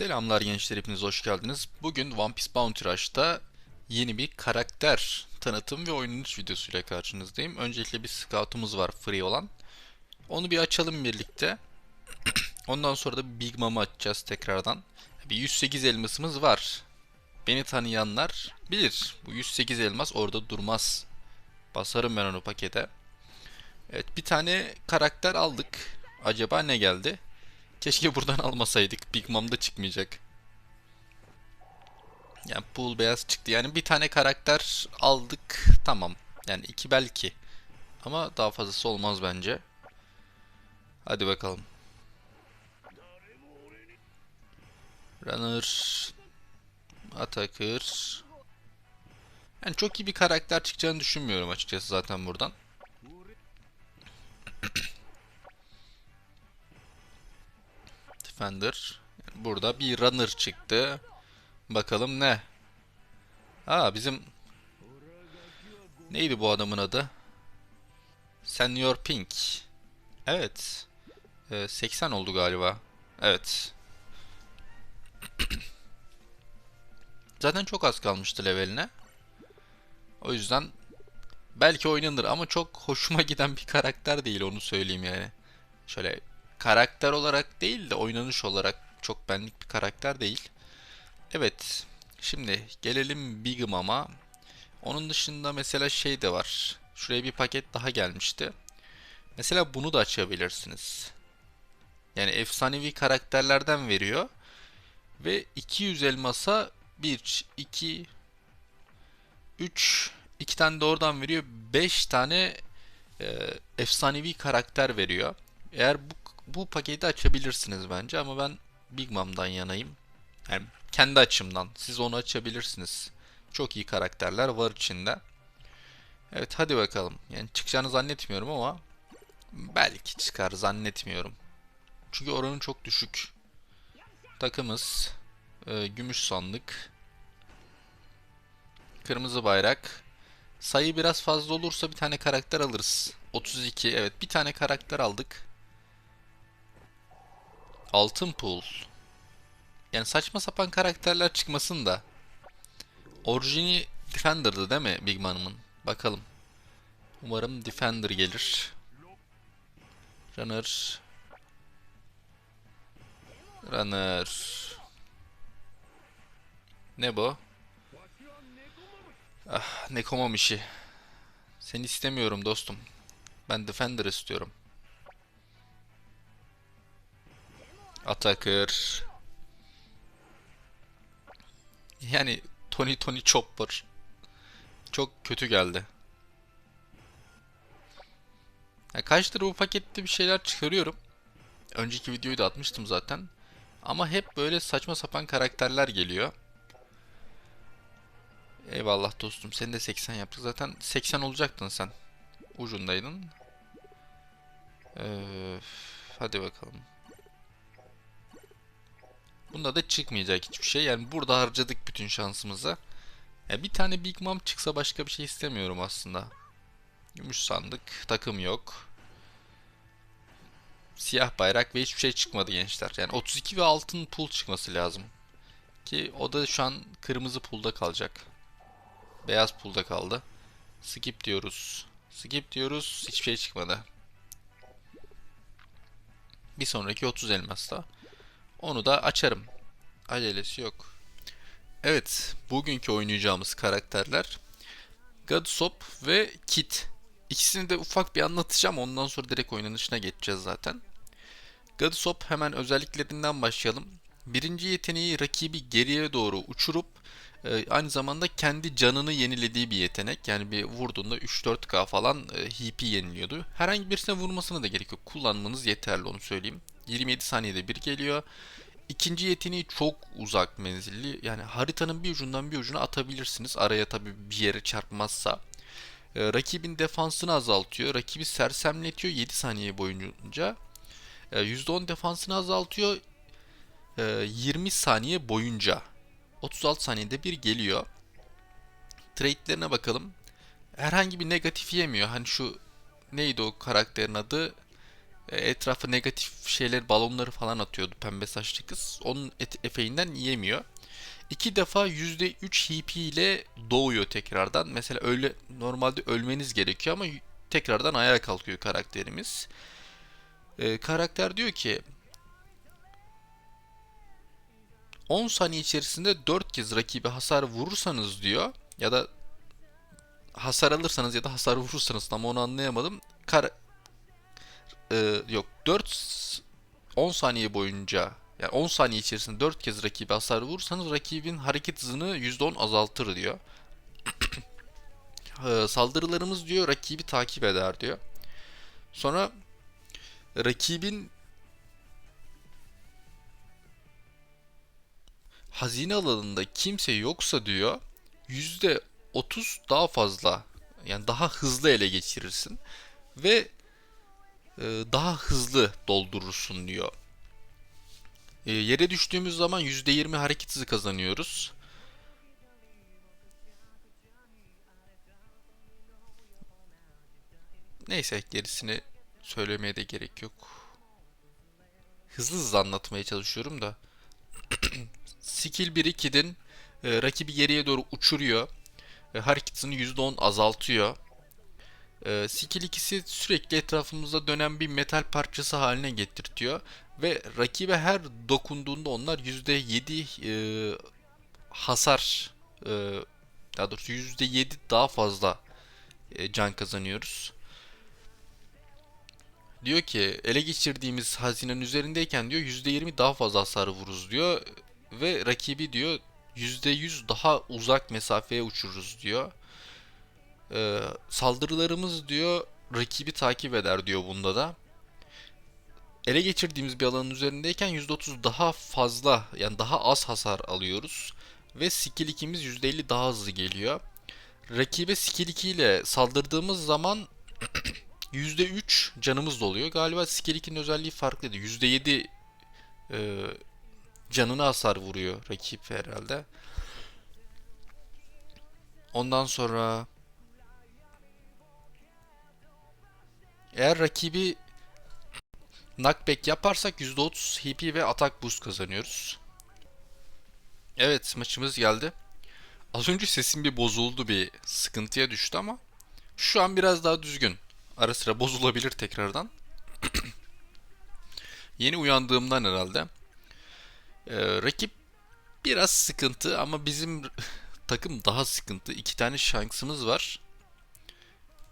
Selamlar gençler hepiniz hoş geldiniz. Bugün One Piece Bounty Rush'ta yeni bir karakter tanıtım ve oynanış videosuyla karşınızdayım. Öncelikle bir scoutumuz var free olan. Onu bir açalım birlikte. Ondan sonra da Big Mom'u açacağız tekrardan. Bir 108 elmasımız var. Beni tanıyanlar bilir. Bu 108 elmas orada durmaz. Basarım ben onu pakete. Evet bir tane karakter aldık. Acaba ne geldi? Keşke buradan almasaydık. Big Mom'da çıkmayacak. Yani pool beyaz çıktı. Yani bir tane karakter aldık. Tamam. Yani iki belki. Ama daha fazlası olmaz bence. Hadi bakalım. Runner. Attacker. Yani çok iyi bir karakter çıkacağını düşünmüyorum açıkçası zaten buradan. Defender. Burada bir runner çıktı. Bakalım ne? Aa bizim neydi bu adamın adı? Senior Pink. Evet. Ee, 80 oldu galiba. Evet. Zaten çok az kalmıştı leveline. O yüzden belki oynanır ama çok hoşuma giden bir karakter değil onu söyleyeyim yani. Şöyle karakter olarak değil de oynanış olarak çok benlik bir karakter değil. Evet. Şimdi gelelim Big Mom'a. Onun dışında mesela şey de var. Şuraya bir paket daha gelmişti. Mesela bunu da açabilirsiniz. Yani efsanevi karakterlerden veriyor. Ve 200 elmasa 1, 2, 3, 2 tane de oradan veriyor. 5 tane e, efsanevi karakter veriyor. Eğer bu bu paketi açabilirsiniz bence ama ben Big Mom'dan yanayım. Yani kendi açımdan. Siz onu açabilirsiniz. Çok iyi karakterler var içinde. Evet hadi bakalım. Yani çıkacağını zannetmiyorum ama belki çıkar zannetmiyorum. Çünkü oranı çok düşük. Takımız e, gümüş sandık. Kırmızı bayrak. Sayı biraz fazla olursa bir tane karakter alırız. 32 evet bir tane karakter aldık. Altın pool. Yani saçma sapan karakterler çıkmasın da. Orijini Defender'dı değil mi Big Mom'ın? Bakalım. Umarım Defender gelir. Runner. Runner. Ne bu? Ah, Nekomam işi. Seni istemiyorum dostum. Ben Defender istiyorum. Attacker. Yani Tony Tony Chopper. Çok kötü geldi. Ya kaçtır bu pakette bir şeyler çıkarıyorum. Önceki videoyu da atmıştım zaten. Ama hep böyle saçma sapan karakterler geliyor. Eyvallah dostum. Seni de 80 yaptık. Zaten 80 olacaktın sen. Ucundaydın. Ee, hadi bakalım. Bunda da çıkmayacak hiçbir şey. Yani burada harcadık bütün şansımızı. Ya bir tane Big Mom çıksa başka bir şey istemiyorum aslında. Gümüş sandık. Takım yok. Siyah bayrak ve hiçbir şey çıkmadı gençler. Yani 32 ve altın pul çıkması lazım. Ki o da şu an kırmızı pulda kalacak. Beyaz pulda kaldı. Skip diyoruz. Skip diyoruz. Hiçbir şey çıkmadı. Bir sonraki 30 elmasta. Onu da açarım. Acelesi yok. Evet, bugünkü oynayacağımız karakterler Godsop ve Kit. İkisini de ufak bir anlatacağım. Ondan sonra direkt oynanışına geçeceğiz zaten. Godsop hemen özelliklerinden başlayalım. Birinci yeteneği rakibi geriye doğru uçurup e, aynı zamanda kendi canını yenilediği bir yetenek. Yani bir vurduğunda 3-4k falan e, HP yeniliyordu. Herhangi birisine vurmasına da gerek yok. Kullanmanız yeterli onu söyleyeyim. 27 saniyede bir geliyor. İkinci yeteneği çok uzak menzilli. Yani haritanın bir ucundan bir ucuna atabilirsiniz. Araya tabi bir yere çarpmazsa. Ee, rakibin defansını azaltıyor. Rakibi sersemletiyor 7 saniye boyunca. Ee, %10 defansını azaltıyor ee, 20 saniye boyunca. 36 saniyede bir geliyor. Trade'lerine bakalım. Herhangi bir negatif yemiyor. Hani şu neydi o karakterin adı? E, etrafa negatif şeyler, balonları falan atıyordu pembe saçlı kız. Onun et, efeğinden yiyemiyor. İki defa %3 HP ile doğuyor tekrardan. Mesela öyle normalde ölmeniz gerekiyor ama tekrardan ayağa kalkıyor karakterimiz. Ee, karakter diyor ki 10 saniye içerisinde 4 kez rakibe hasar vurursanız diyor ya da hasar alırsanız ya da hasar vurursanız tam onu anlayamadım. Kar Ee, yok 4 10 saniye boyunca yani 10 saniye içerisinde 4 kez rakibe hasar vurursanız rakibin hareket hızını %10 azaltır diyor. Ee, saldırılarımız diyor rakibi takip eder diyor. Sonra rakibin hazine alanında kimse yoksa diyor %30 daha fazla yani daha hızlı ele geçirirsin ve e, daha hızlı doldurursun diyor. E, yere düştüğümüz zaman %20 hareket hızı kazanıyoruz. Neyse gerisini söylemeye de gerek yok. Hızlı hızlı anlatmaya çalışıyorum da. Skill 1 2'din e, rakibi geriye doğru uçuruyor. E, hareket hızını %10 azaltıyor. E, skill 2'si sürekli etrafımızda dönen bir metal parçası haline getirtiyor. Ve rakibe her dokunduğunda onlar %7 e, hasar e, daha doğrusu %7 daha fazla e, can kazanıyoruz. Diyor ki ele geçirdiğimiz hazinenin üzerindeyken diyor %20 daha fazla hasar vururuz diyor. Ve rakibi diyor %100 daha uzak mesafeye uçururuz diyor. Ee, saldırılarımız diyor rakibi takip eder diyor bunda da. Ele geçirdiğimiz bir alanın üzerindeyken %30 daha fazla yani daha az hasar alıyoruz. Ve skill 2'miz %50 daha hızlı geliyor. Rakibe skill 2 ile saldırdığımız zaman %3 canımız doluyor. Galiba skill 2'nin özelliği farklıydı. %7 e, canına hasar vuruyor rakip herhalde. Ondan sonra eğer rakibi knockback yaparsak %30 HP ve atak boost kazanıyoruz. Evet maçımız geldi. Az önce sesim bir bozuldu bir sıkıntıya düştü ama şu an biraz daha düzgün. Ara sıra bozulabilir tekrardan. Yeni uyandığımdan herhalde. Ee, rakip biraz sıkıntı ama bizim takım daha sıkıntı. İki tane şansımız var.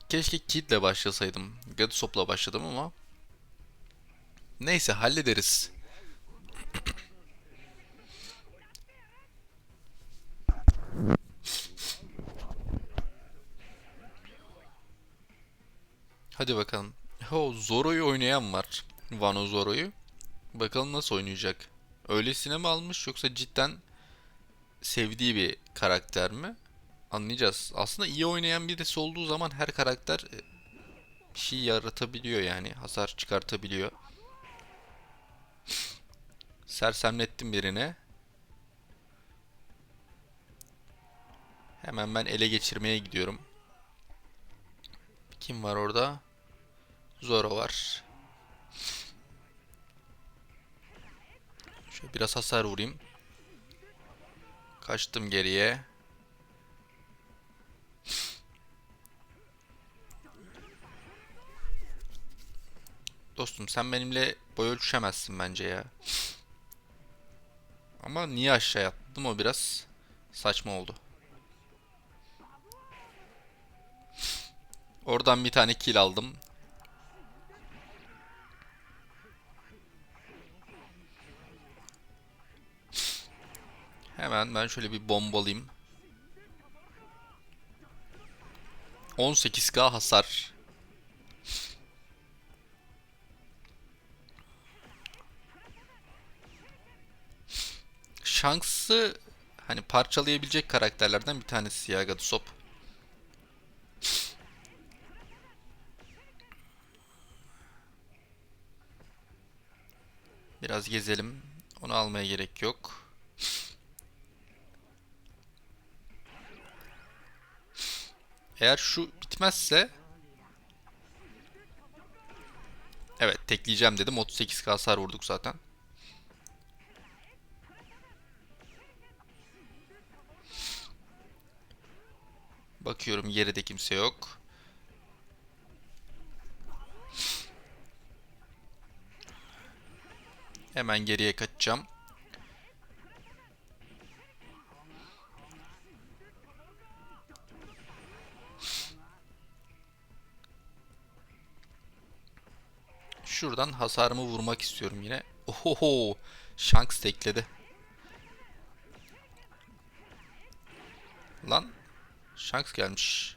Keşke Kid'le başlasaydım. Gadusop'la başladım ama. Neyse hallederiz. Hadi bakalım. Ho Zoro'yu oynayan var. Vano Zoro'yu. Bakalım nasıl oynayacak. Öylesine mi almış yoksa cidden sevdiği bir karakter mi? Anlayacağız. Aslında iyi oynayan birisi olduğu zaman her karakter e, bir şey yaratabiliyor yani. Hasar çıkartabiliyor. Sersemlettim birine. Hemen ben ele geçirmeye gidiyorum. Kim var orada? Zoro var. Şöyle biraz hasar vurayım. Kaçtım geriye. Dostum sen benimle boy ölçüşemezsin bence ya. Ama niye aşağı attım o biraz saçma oldu. Oradan bir tane kill aldım. Hemen ben şöyle bir bombalayayım. 18k hasar. Shanks'ı hani parçalayabilecek karakterlerden bir tanesi ya Gadusop. Biraz gezelim. Onu almaya gerek yok. Eğer şu bitmezse Evet tekleyeceğim dedim. 38 hasar vurduk zaten. Bakıyorum geride kimse yok. Hemen geriye kaçacağım. Şuradan hasarımı vurmak istiyorum yine. Ohoho! Shanks tekledi. Lan. Shanks gelmiş.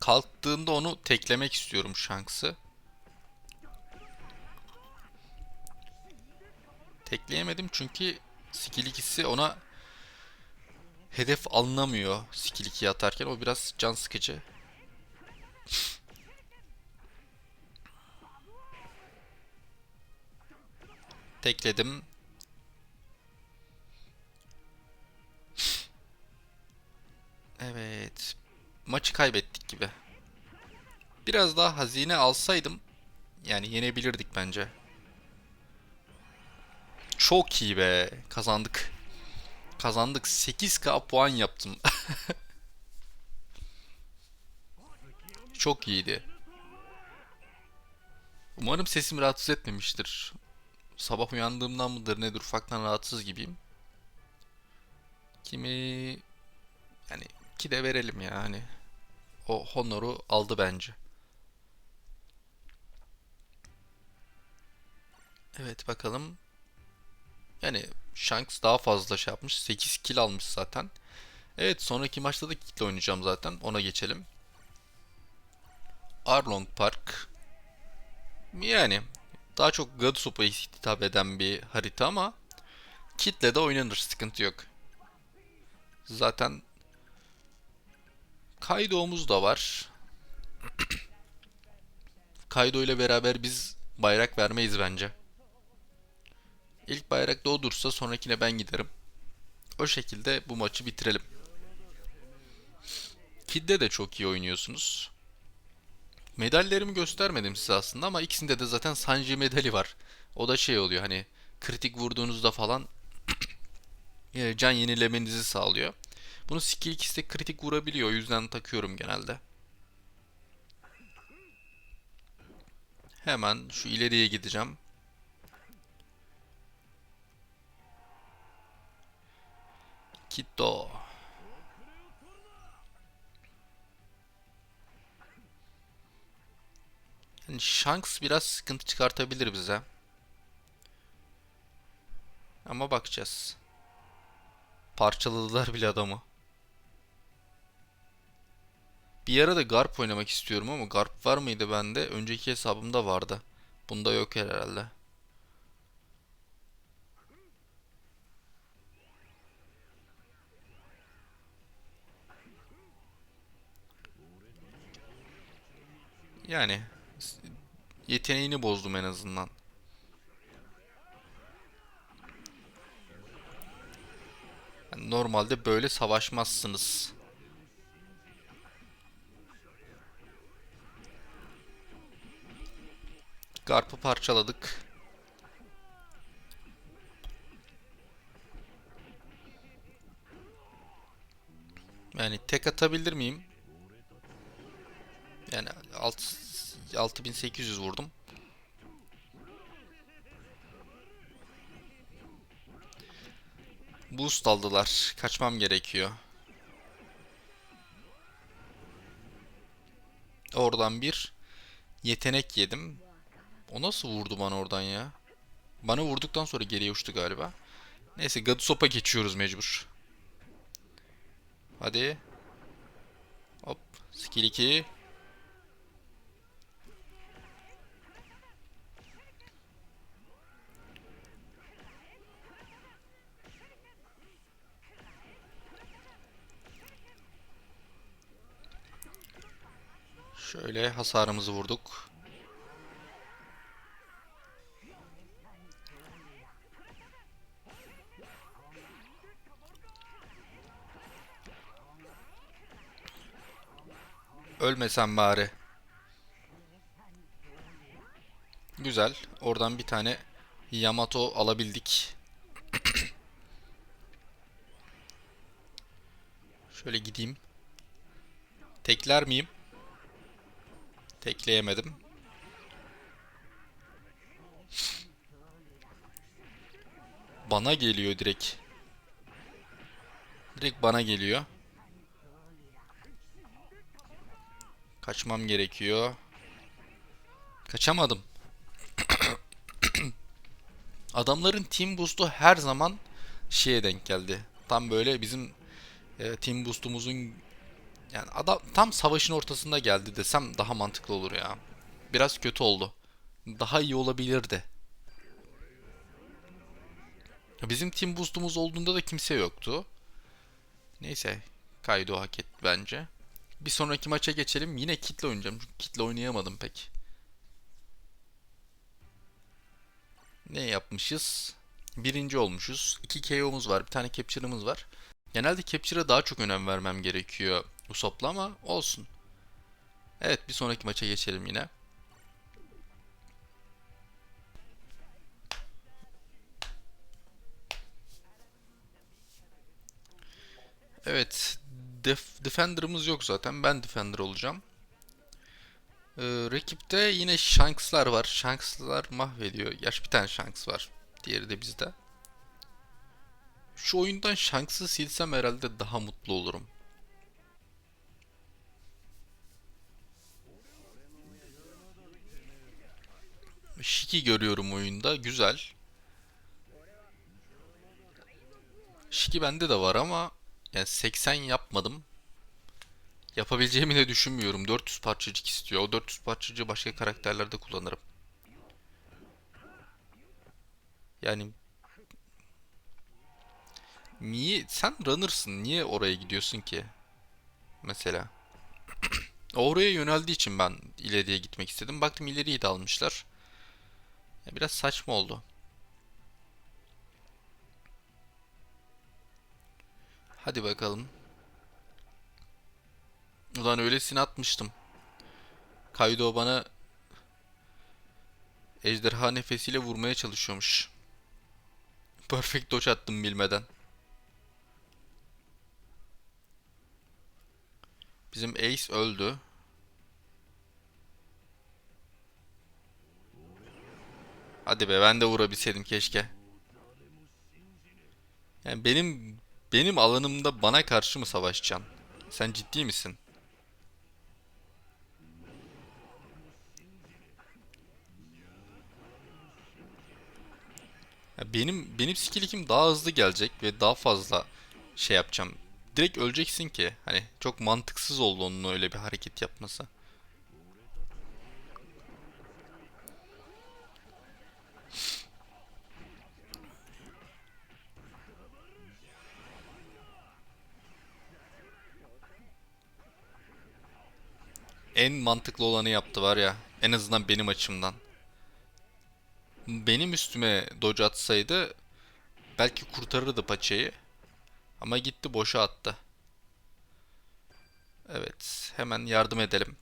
Kalktığında onu teklemek istiyorum Shanks'ı. Tekleyemedim çünkü skill ikisi ona hedef alınamıyor skill 2'ye atarken. O biraz can sıkıcı. Tekledim. Evet. Maçı kaybettik gibi. Biraz daha hazine alsaydım yani yenebilirdik bence. Çok iyi be. Kazandık. Kazandık. 8k puan yaptım. Çok iyiydi. Umarım sesim rahatsız etmemiştir. Sabah uyandığımdan mıdır nedir ufaktan rahatsız gibiyim. Kimi yani ki de verelim ya hani. O honoru aldı bence. Evet bakalım. Yani Shanks daha fazla şey yapmış. 8 kill almış zaten. Evet sonraki maçta da kitle oynayacağım zaten. Ona geçelim. Arlong Park. Yani daha çok Godsop'a hitap eden bir harita ama kitle de oynanır. Sıkıntı yok. Zaten Kaido'muz da var. Kaido ile beraber biz bayrak vermeyiz bence. İlk bayrak da o sonrakine ben giderim. O şekilde bu maçı bitirelim. Kid'de de çok iyi oynuyorsunuz. Medallerimi göstermedim size aslında ama ikisinde de zaten Sanji medali var. O da şey oluyor hani kritik vurduğunuzda falan e, can yenilemenizi sağlıyor. Bunu skill ikisi de kritik vurabiliyor. O yüzden takıyorum genelde. Hemen şu ileriye gideceğim. Kito. Yani Shanks biraz sıkıntı çıkartabilir bize. Ama bakacağız. Parçaladılar bile adamı. Bir ara da Garp oynamak istiyorum ama Garp var mıydı bende? Önceki hesabımda vardı. Bunda yok herhalde. Yani yeteneğini bozdum en azından. Yani normalde böyle savaşmazsınız. Garp'ı parçaladık. Yani tek atabilir miyim? Yani 6 6800 vurdum. Boost aldılar. Kaçmam gerekiyor. Oradan bir yetenek yedim. O nasıl vurdu bana oradan ya? Bana vurduktan sonra geriye uçtu galiba. Neyse Gadusop'a geçiyoruz mecbur. Hadi. Hop. Skill 2. Şöyle hasarımızı vurduk. Ölmesen bari. Güzel. Oradan bir tane Yamato alabildik. Şöyle gideyim. Tekler miyim? Tekleyemedim. Bana geliyor direkt. Direkt bana geliyor. Kaçmam gerekiyor. Kaçamadım. Adamların team boost'u her zaman şeye denk geldi. Tam böyle bizim e, team boost'umuzun yani adam tam savaşın ortasında geldi desem daha mantıklı olur ya. Biraz kötü oldu. Daha iyi olabilirdi. Bizim team boost'umuz olduğunda da kimse yoktu. Neyse. Kaido hak etti bence. Bir sonraki maça geçelim. Yine kitle oynayacağım. Çünkü kitle oynayamadım pek. Ne yapmışız? Birinci olmuşuz. 2 KO'muz var. Bir tane capture'ımız var. Genelde capture'a daha çok önem vermem gerekiyor Usopp'la ama olsun. Evet bir sonraki maça geçelim yine. Evet. Def Defender'ımız yok zaten. Ben Defender olacağım. Ee, rakipte yine Shanks'lar var. Shanks'lar mahvediyor. Gerçi bir tane Shanks var. Diğeri de bizde. Şu oyundan Shanks'ı silsem herhalde daha mutlu olurum. Shiki görüyorum oyunda. Güzel. Shiki bende de var ama yani 80 yapmadım. Yapabileceğimi de düşünmüyorum. 400 parçacık istiyor. O 400 parçacığı başka karakterlerde kullanırım. Yani Niye sen runner'sın. Niye oraya gidiyorsun ki? Mesela. Oraya yöneldiği için ben ileriye gitmek istedim. Baktım ileriyi de almışlar. Biraz saçma oldu. Hadi bakalım. Ulan öylesine atmıştım. Kaido bana ejderha nefesiyle vurmaya çalışıyormuş. Perfect dodge attım bilmeden. Bizim Ace öldü. Hadi be ben de vurabilseydim keşke. Yani benim benim alanımda bana karşı mı savaşacaksın? Sen ciddi misin? Benim benim skill'im daha hızlı gelecek ve daha fazla şey yapacağım. Direkt öleceksin ki. Hani çok mantıksız oldu onun öyle bir hareket yapması. En mantıklı olanı yaptı var ya. En azından benim açımdan. Benim üstüme dodge atsaydı belki kurtarırdı paçayı. Ama gitti boşa attı. Evet, hemen yardım edelim.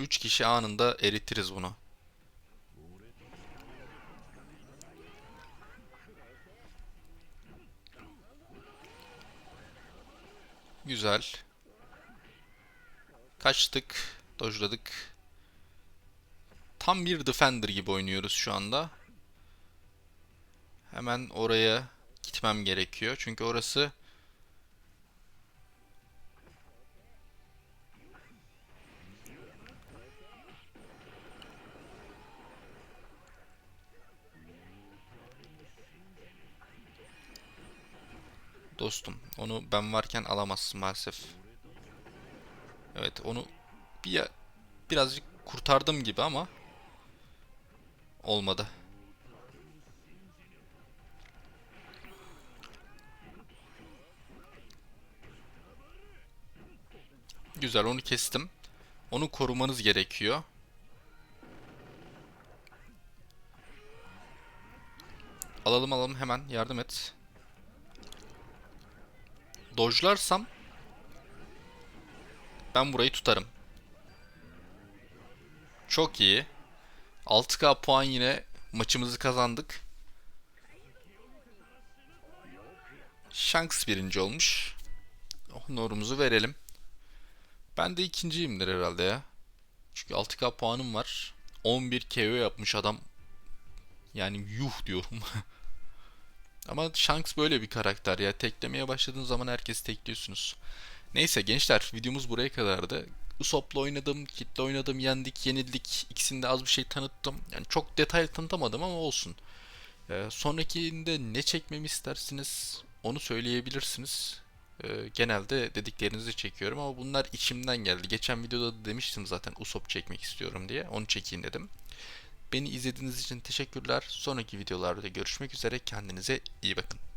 3 kişi anında eritiriz bunu. Güzel. Kaçtık, dojladık. Tam bir defender gibi oynuyoruz şu anda. Hemen oraya gitmem gerekiyor. Çünkü orası Dostum, onu ben varken alamazsın maalesef. Evet, onu bir birazcık kurtardım gibi ama olmadı. Güzel onu kestim. Onu korumanız gerekiyor. Alalım alalım hemen yardım et. Dojlarsam ben burayı tutarım. Çok iyi. 6K puan yine maçımızı kazandık. Shanks birinci olmuş. Honorumuzu verelim. Ben de ikinciyimdir herhalde ya. Çünkü 6K puanım var. 11 KO yapmış adam. Yani yuh diyorum. Ama Shanks böyle bir karakter ya. Teklemeye başladığın zaman herkesi tekliyorsunuz. Neyse gençler videomuz buraya kadardı. Usopp'la oynadım, Kit'le oynadım, yendik, yenildik. İkisinde az bir şey tanıttım. Yani çok detaylı tanıtamadım ama olsun. Ee, sonrakinde ne çekmemi istersiniz onu söyleyebilirsiniz. Ee, genelde dediklerinizi çekiyorum ama bunlar içimden geldi. Geçen videoda da demiştim zaten Usopp çekmek istiyorum diye. Onu çekeyim dedim. Beni izlediğiniz için teşekkürler. Sonraki videolarda görüşmek üzere. Kendinize iyi bakın.